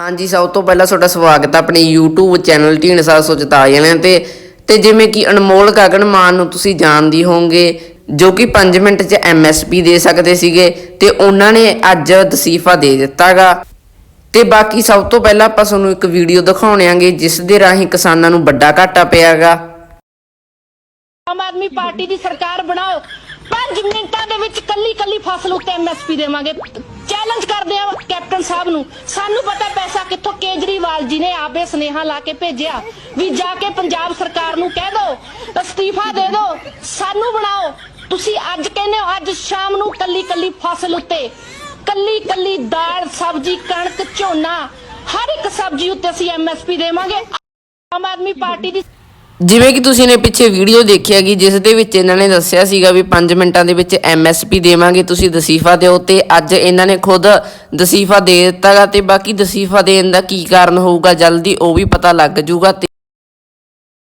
ਹਾਂਜੀ, ਸਭ ਤੋਂ ਪਹਿਲਾਂ ਤੁਹਾਡਾ ਸਵਾਗਤ ਹੈ ਆਪਣੇ YouTube ਚੈਨਲ ਢੀਂਡਸਾ ਸੁਚਤਾ ਜਣਿਆਂ ਤੇ। ਤੇ ਜਿਵੇਂ ਕਿ ਅਨਮੋਲ ਗਗਨ ਮਾਨ ਨੂੰ ਤੁਸੀਂ ਜਾਣਦੀ ਹੋਵੋਗੇ, ਜੋ ਕਿ 5 ਮਿੰਟ 'ਚ MSP ਦੇ ਸਕਦੇ ਸੀਗੇ ਤੇ ਉਹਨਾਂ ਨੇ ਅੱਜ ਦਸੀਫਾ ਦੇ ਦਿੱਤਾਗਾ। ਤੇ ਬਾਕੀ ਸਭ ਤੋਂ ਪਹਿਲਾਂ ਆਪਾਂ ਤੁਹਾਨੂੰ ਇੱਕ ਵੀਡੀਓ ਦਿਖਾਉਣਾਂਗੇ ਜਿਸ ਦੇ ਰਾਹੀਂ ਕਿਸਾਨਾਂ ਨੂੰ ਵੱਡਾ ਘਾਟਾ ਪਿਆਗਾ। ਆਮ ਆਦਮੀ ਪਾਰਟੀ ਦੀ ਸਰਕਾਰ ਬਣਾਓ 5 ਮਿੰਟਾਂ ਦੇ ਵਿੱਚ ਕੱਲੀ ਕੱਲੀ ਫਸਲ ਉੱਤੇ ਐਮਐਸਪੀ ਦੇਵਾਂਗੇ ਚੈਲੰਜ ਕਰਦੇ ਆ। ਕੈਪਟਨ ਸਾਹਿਬ ਨੂੰ। ਸਾਨੂੰ ਪਤਾ ਪੈਸਾ ਕਿੱਥੋਂ ਕੇਜਰੀਵਾਲ ਜੀ ਨੇ ਆਪੇ ਸੁਨੇਹਾ ਲਾ ਕੇ ਭੇਜਿਆ ਵੀ ਜਾ ਕੇ ਪੰਜਾਬ ਸਰਕਾਰ ਨੂੰ ਕਹਿ ਦਿਓ ਅਸਤੀਫਾ ਦੇ ਦਿਓ ਸਾਨੂੰ ਬਣਾਓ। ਤੁਸੀਂ ਅੱਜ ਕਹਿੰਦੇ ਹੋ, ਅੱਜ ਸ਼ਾਮ ਨੂੰ ਕੱਲੀ ਕੱਲੀ ਫਸਲ ਉੱਤੇ ਕੱਲੀ ਕੱਲੀ ਦਾਲ, ਸਬਜ਼ੀ, ਕਣਕ, ਝੋਨਾ, ਹਰ ਇੱਕ ਸਬਜ਼ੀ ਉੱਤੇ ਅਸੀਂ ਐਮਐਸਪੀ ਦੇਵਾਂਗੇ। ਆਮ ਆਦਮੀ ਪਾਰਟੀ ਦੀ ਜਿਵੇਂ ਕਿ ਤੁਸੀਂ ਨੇ ਪਿੱਛੇ ਵੀਡੀਓ ਦੇਖਿਆ ਕਿ ਜਿਸ ਦੇ ਵਿੱਚ ਇਹਨਾਂ ਨੇ ਦੱਸਿਆ ਸੀਗਾ ਵੀ 5 ਮਿੰਟਾਂ ਦੇ ਵਿੱਚ ਐਮਐਸਪੀ ਦੇਵਾਂਗੇ, ਤੁਸੀਂ ਦਸੀਫਾ ਦਿਓ ਤੇ ਅੱਜ ਇਹਨਾਂ ਨੇ ਖੁਦ ਦਸੀਫਾ ਦੇ ਦਿੱਤਾਗਾ ਤੇ ਬਾਕੀ ਦਸੀਫਾ ਦੇਣ ਦਾ ਕੀ ਕਾਰਨ ਹੋਊਗਾ, ਜਲਦੀ ਉਹ ਵੀ ਪਤਾ ਲੱਗ ਜਾਊਗਾ ਤੇ